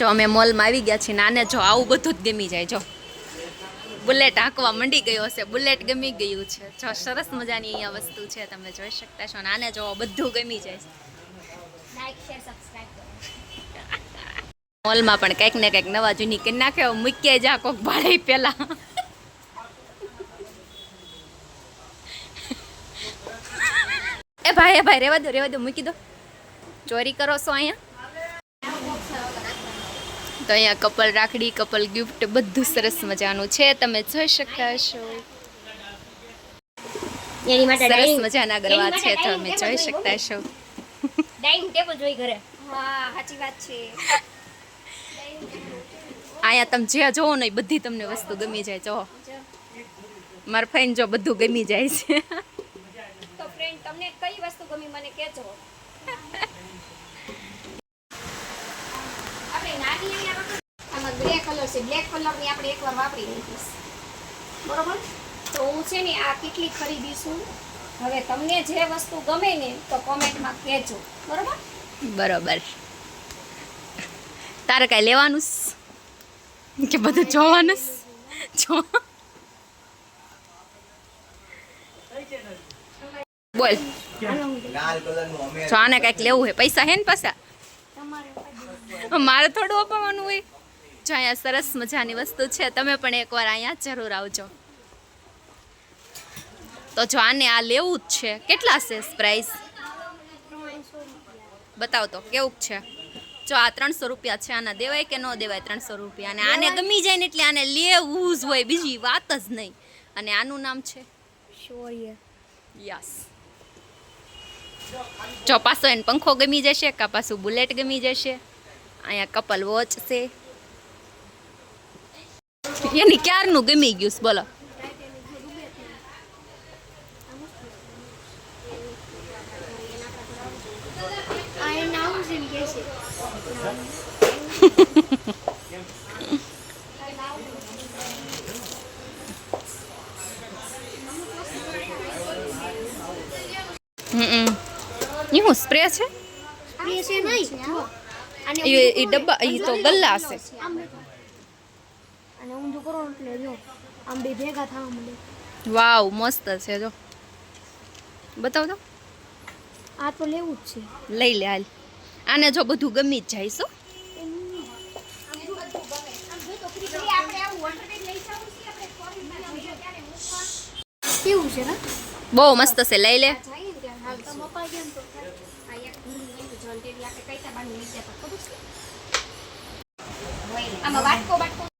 જો અમે મોલમાં આવી ગયા છીએ નાને જો આવું બધું જ ગમી જાય જો. બુલેટ હાંકવા મંડી ગયો હશે બુલેટ ગમી ગયું છે. જો સરસ મજાની અહીંયા વસ્તુ છે તમે જોઈ શકતા છો નાને જો બધું ગમી જાય. મોલમાં પણ કંઈક ને કંઈક નવા જૂની કરી નાખે મૂકીએ જા કોક ભાડે પેલા. એ ભાઈ એ ભાઈ રેવા દો રેવા દો મૂકી દો. ચોરી કરો છો અહીંયા? તો અહીંયા કપલ રાખડી કપલ ગિફ્ટ બધું સરસ મજાનું છે. તમે જોઈ શકતા છો સરસ મજાના ગરબા છે તમે જોઈ શકતા છો ડાઇનિંગ ટેબલ જોઈ ઘરે. હા સાચી વાત છે. અહીંયા તમે જે જોવો ને બધી તમને વસ્તુ ગમી જાય. જો. મારા ફાઈન જો બધું ગમી જાય છે તો ફ્રેન્ડ તમને કઈ વસ્તુ ગમી મને કહેજો આપણે નાની અહીંયા વખત આમાં ગ્રે કલર છે. બ્લેક કલરની આપણે એકવાર વાપરી નાખીશ બરોબર? તો હું છે ને આ કેટલી ખરીદી છું? હવે તમને જે વસ્તુ ગમે ને તો કોમેન્ટમાં કહેજો. બરોબર? બરોબર. તારે કાંઈ લેવાનું કે બધું જોવાનું? જો. બોલ. જો આને કાંઈક લેવું છે પૈસા હે ને પાછા? મારે થોડું અપાવવાનું હોય. જો અહીંયા સરસ મજાની વસ્તુ છે. તમે પણ એકવાર અહીંયા જરૂર આવજો. તો જો આને આ લેવું જ છે. કેટલા છે પ્રાઇસ બતાવ તો કેવું છે? જો આ ત્રણસો રૂપિયા છે આના દેવાય કે ન દેવાય ત્રણસો રૂપિયા? અને આને ગમી જાય ને એટલે આને લેવું જ હોય બીજી વાત જ નહીં. અને આનું નામ છે? યસ. જો પાછો એને પંખો ગમી જશે કા પાછું બુલેટ ગમી જશે? અહીંયા કપલ વોચ છે. એની ક્યારનું ગમી ગયું છે, બોલો. હું સ્પ્રે છે? એ છે નહીં એ ડબ્બા એ તો ગલ્લા છે અને ઊંધું કરો એટલે જો આમ બે ભેગા થવા મળે વાવ મસ્ત છે જો. બતાવ તો. આ તો લેવું જ છે. લઈ લે હાલ. આને જો બધું ગમી જ જાય શું કેવું છે બહુ મસ્ત છે લઈ લે. આમાં વાટકો વાટકો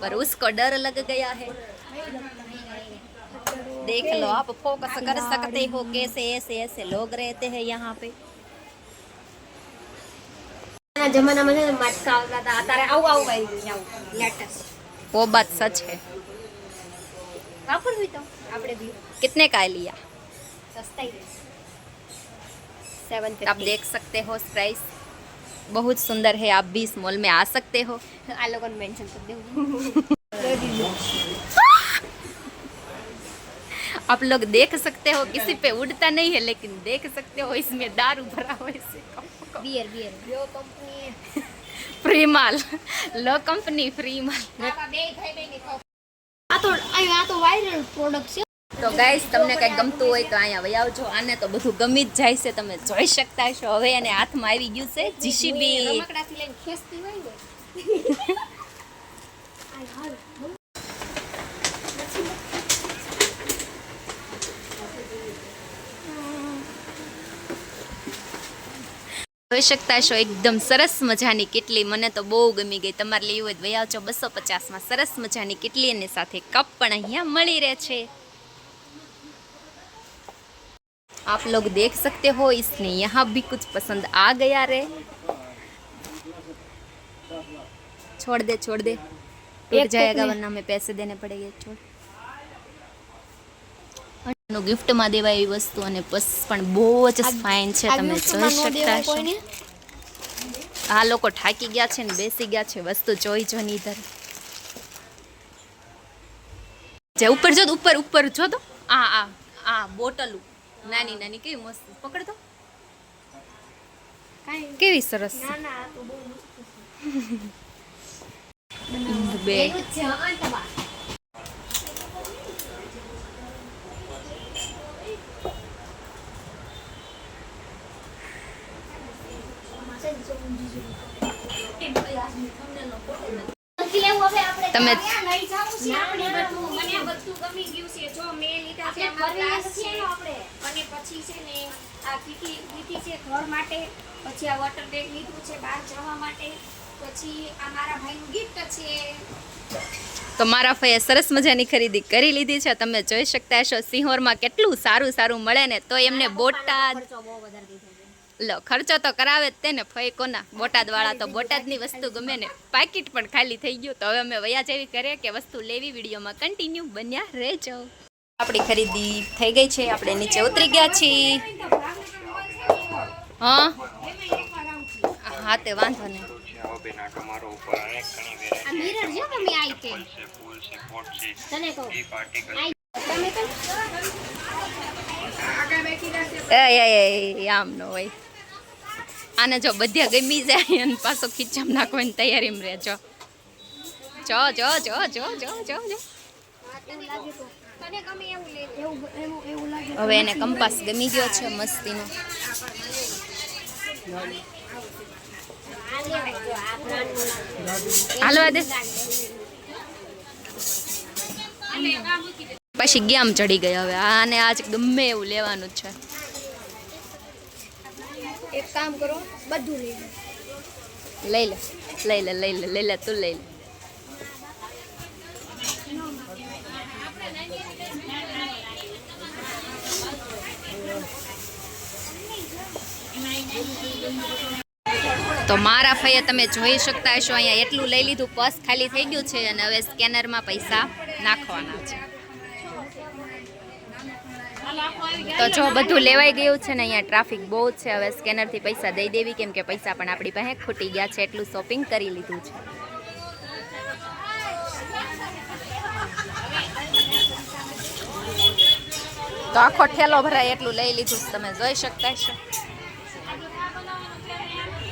पर उसको डर लग गया है देख लो आप फोकस कर सकते हो कैसे ऐसे ऐसे लोग रहते हैं यहाँ पे ના જમાનામાં છે ને માટકા આવતા હતા અત્યારે આવું આવું આવી ગયું છે આવું લેટેસ્ટ वो बात सच है વાપરવી તો આપણે બી कितने का लिया સસ્તાઈ સેવન आप देख सकते हो प्राइस बहुत सुंदर है आप भी इस मॉल में आ सकते हो આ લોકોને મેન્શન કરી દેવું आप लोग देख सकते हो किसी पे उड़ता नहीं है लेकिन देख सकते हो इसमें दारू भरा हुआ है બિયર બિયર યો કંપની फ्री माल लो कंपनी फ्री माल બે ભાઈ બેની આ તો આ તો વાયરલ પ્રોડક્ટ છે તો ગાઈસ તમને કંઈક ગમતું હોય તો અહીંયા વહી આવજો. આને તો બધું ગમી જ જાય છે તમે જોઈ શકતા છો હવે એને હાથમાં આવી ગયું છે જીસીબી. જોઈ શકતા છો એકદમ સરસ મજાની કેટલી મને તો બહુ ગમી ગઈ. તમારે લેવું હોય આવજો બસો પચાસમાં સરસ મજાની કેટલી અને સાથે કપ પણ અહીંયા મળી રહે છે. आप लोग देख सकते हो इसने यहाँ भी कुछ पसंद आ गया रे छोड़ दे छोड़ दे टूट जाएगा वरना हमें पैसे देने पड़ेंगे छोड़ નું ગિફ્ટમાં દેવાય એવી વસ્તુ અને બસ પણ બહુ જ ફાઇન છે તમે જોઈ શકતા હશો આ લોકો થાકી ગયા છે ને બેસી ગયા છે વસ્તુ જોઈ જો ની ઇધર જે ઉપર જો તો ઉપર ઉપર જો તો આ આ આ બોટલું નાની નાની કેવી મસ્ત. પકડ તો. કેવી સરસ. બે. Thank you. તમે તો મારા ફઈએ સરસ મજાની ખરીદી કરી લીધી છે. તમે જોઈ શકતા હશો સિંહોરમાં કેટલું સારું સારું મળે ને તો એમને બોટાદ લો ખર્ચો તો કરાવે જ તેને ફઈ કોના બોટાદવાળા તો બોટાદની વસ્તુ ગમે ને. પાકીટ પણ ખાલી થઈ ગયું. તો હવે અમે વયા જેવી કરીએ કે વસ્તુ લેવી વિડીયોમાં કન્ટિન્યુ બન્યા રહેજો. આપણી ખરીદી થઈ ગઈ છે. આપણે નીચે ઉતરી ગયા છીએ. હા? હા તે વાંધો નહીં. તમે આમ નો હોય. આને જો બધા ગમી જાય અને પાછો ખીચામ નાખવાની તૈયારીમાં રહેજો જો. જો જો જો જો જો હવે એને કંપાસ ગમી ગયો છે મસ્તીનો. લેવાય પછી ગેમ ચડી ગઈ હવે. આને આજ ગમે એવું લેવાનું જ છે. એક કામ કરો બધું લઈ લે. લઈ લે લઈ લે લઈ લે લઈ લે તું લઈ લે. તો મારા ફઈએ તમે જોઈ શકતા હશો અહીંયા એટલું લઈ લીધું પર્સ ખાલી થઈ ગયું છે અને હવે સ્કેનરમાં પૈસા નાખવાના છે. તો જો બધું લેવાઈ ગયું છે ને અહીંયા ટ્રાફિક બહુ છે. હવે સ્કેનરથી પૈસા દઈ દેવી, કેમ કે પૈસા પણ આપણી પાસે ખૂટી ગયા છે, એટલું શોપિંગ કરી લીધું છે. તો આખો ઠેલો ભરાય એટલું લઈ લીધું તમે જોઈ શકતા છો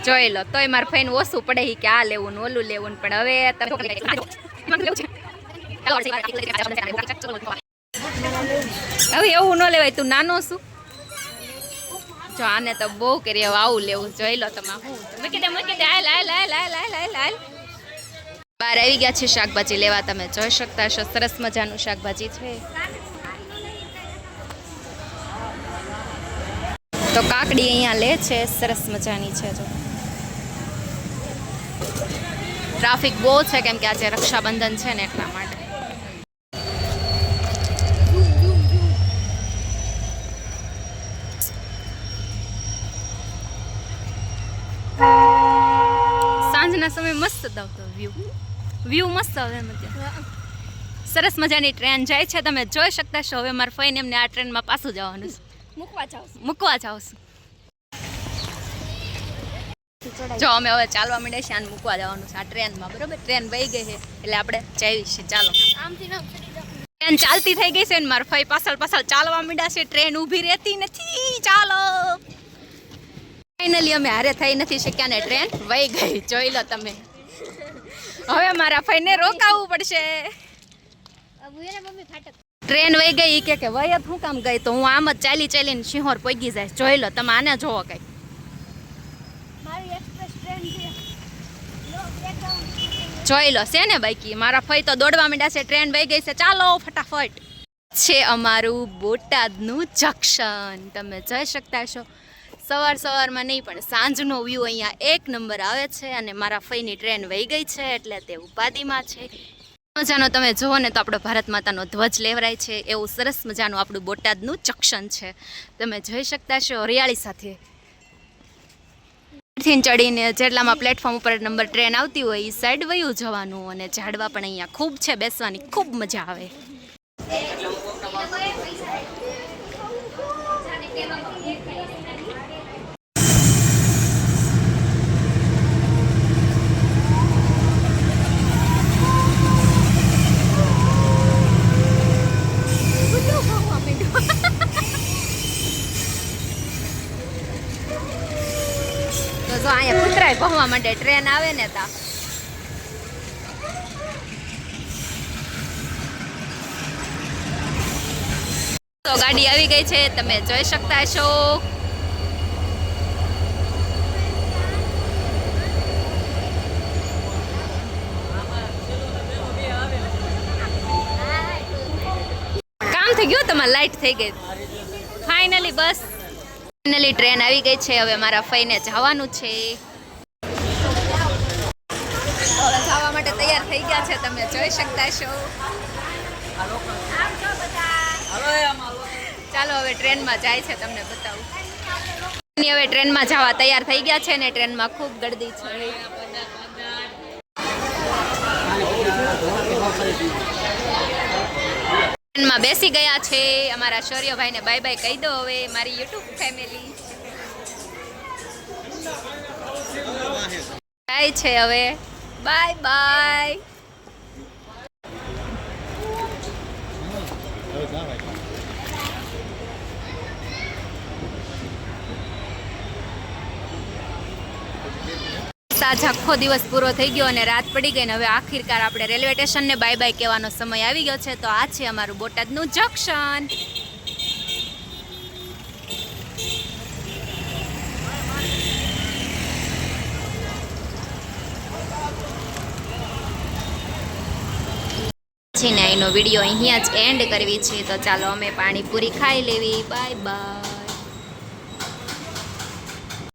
જોઈ લો, તોય મારે ફઈને ઓછું પડે કે આ લેવું ઓલું લેવું પણ હવે તમે હવે એવું ન લેવાય, તું નાનો શું જો આને તો બહુ કરી હવે આવું લેવું. જોઈ લો તમે. હું મૂકી દે મૂકી દે. હાલ હાલ હાલ હાલ હાલ હાલ હાલ. બહાર આવી ગયા છે શાકભાજી લેવા. તમે જોઈ શકતા છો સરસ મજાનું શાકભાજી છે. તો કાકડી અહીંયા લે છે. સરસ મજાની છે, જો. ટ્રાફિક બહુ છે કેમ કે આજે રક્ષાબંધન છે ને એટલા સાંજના સમય મસ્ત આવતો વ્યૂ વ્યૂ મસ્ત આવે એમ સરસ મજાની ટ્રેન જાય છે. તમે જોઈ શકતા છો. હવે મારા ફઈને એમને આ ટ્રેનમાં પાછું જવાનું છે. મૂકવા જાવ મૂકવા છું. જો અમે હવે ચાલવા માંડ્યા છે આને મૂકવા જવાનું છે આ ટ્રેનમાં બરોબર? ટ્રેન વહી ગઈ છે. એટલે આપણે જઈએ છીએ. ચાલો. જાવ ટ્રેન ચાલતી થઈ ગઈ છે ને મારા ફઈ પાછળ પાછળ ચાલવા માંડ્યા છે. ટ્રેન ઊભી રહેતી નથી. ચાલો. ફાઇનલી અમે હારે થઈ નથી શક્યા ને ટ્રેન વહી ગઈ. જોઈ લો તમે. હવે મારા ફઈને રોકાવવું પડશે. ટ્રેન વહી ગઈ કે વય વયત હું કામ ગઈ? તો હું આમ જ ચાલી ચાલીને સિંહોર પગી જાય. જોઈ લો, તમે આને જોવો કઈ જોઈ લો, છે ને બાકી? મારા ફઈ તો દોડવા માંડ્યા છે. ટ્રેન વહી ગઈ છે. ચાલો, ફટાફટ. છે અમારું બોટાદનું જંક્શન. તમે જઈ શકતા છો સવાર સવારમાં નહીં, પણ સાંજનો વ્યૂ અહીંયા એક નંબર આવે છે અને મારા ફઈની ટ્રેન વહી ગઈ છે એટલે તે ઉપાધિમાં છે. મજાનો તમે જુઓ ને તો આપણો ભારત માતાનો ધ્વજ લેવરાય છે. એવું સરસ મજાનું આપણું બોટાદનું ચક્ષણ છે. તમે જોઈ શકતા છો હરિયાળી સાથે. થી ચડીને જેટલામાં પ્લેટફોર્મ ઉપર નંબર ટ્રેન આવતી હોય એ સાઈડ વયું જવાનું અને ઝાડવા પણ અહીંયા ખૂબ છે. બેસવાની ખૂબ મજા આવે તો જો ભમવા માટે ટ્રેન આવે ને તા. તો ગાડી આવી ગઈ છે, તમે જોઈ શકતા છો કામ થઈ ગયું? તમારે લાઈટ થઈ ગઈ. ફાઇનલી બસ. ફાઇનલી ટ્રેન આવી ગઈ છે, હવે મારા ફઈને જવાનું છે હવે જવા માટે તૈયાર થઈ ગયા છે તમે જોઈ શકતા છો. ચાલો હવે ટ્રેનમાં જાય છે તમને બતાવું. હવે ટ્રેનમાં જવા તૈયાર થઈ ગયા છે ને ટ્રેનમાં ખૂબ ગળદી છે. ટ્રેનમાં બેસી ગયા છે. અમારા શૌર્યભાઈને બાય બાય કહી દો હવે મારી યુટ્યુબ ફેમિલી જાય છે હવે. બાય બાય સાજ આખો દિવસ પૂરો થઈ ગયો અને રાત પડી ગઈ ને હવે આખીરકાર આપણે રેલવે સ્ટેશનને બાય બાય કહેવાનો સમય આવી ગયો છે. તો આ છે અમારું બોટાદનું જંકશન. છે ને, એનો વીડિયો અહીંયા જ એન્ડ કરવી છે. તો ચાલો અમે પાણીપુરી ખાઈ લેવી. Bye bye